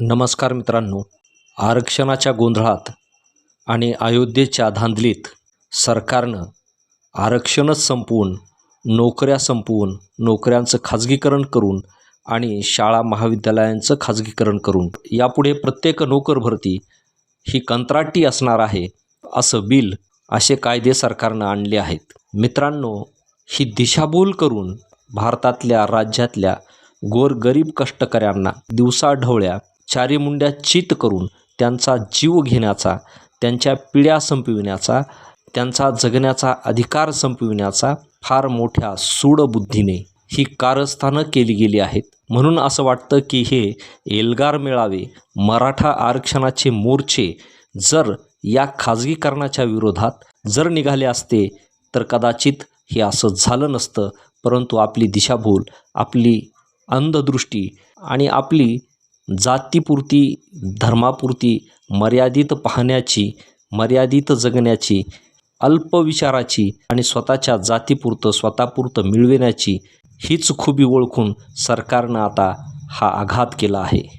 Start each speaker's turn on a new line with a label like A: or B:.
A: नमस्कार मित्रांनो. आरक्षणाच्या गोंधळात आणि अयोध्येच्या धांदलीत सरकारनं आरक्षणच संपवून नोकऱ्या संपवून नोकऱ्यांचं खाजगीकरण करून आणि शाळा महाविद्यालयांचं खाजगीकरण करून यापुढे प्रत्येक नोकर भरती ही कंत्राटी असणार आहे असं बिल असे कायदे सरकारनं आणले आहेत. मित्रांनो ही दिशाभूल करून भारतातल्या राज्यातल्या गोरगरीब कष्टकऱ्यांना दिवसाढवळ्या चारी मुंड्या चित करून त्यांचा जीव घेण्याचा त्यांच्या पिढ्या संपविण्याचा त्यांचा जगण्याचा अधिकार संपविण्याचा फार मोठ्या सूडबुद्धीने ही कारस्थानं केली गेली आहेत. म्हणून असं वाटतं की हे एल्गार मेळावे मराठा आरक्षणाचे मोर्चे जर या खाजगीकरणाच्या विरोधात जर निघाले असते तर कदाचित हे असं झालं नसतं. परंतु आपली दिशाभूल आपली अंधदृष्टी आणि आपली जातीपुरती धर्मापुरती मर्यादित पाहण्याची मर्यादित जगण्याची अल्पविचाराची आणि स्वतःच्या जातीपुरतं स्वतःपुरतं मिळविण्याची हीच खुबी ओळखून सरकारनं आता हा आघात केला आहे.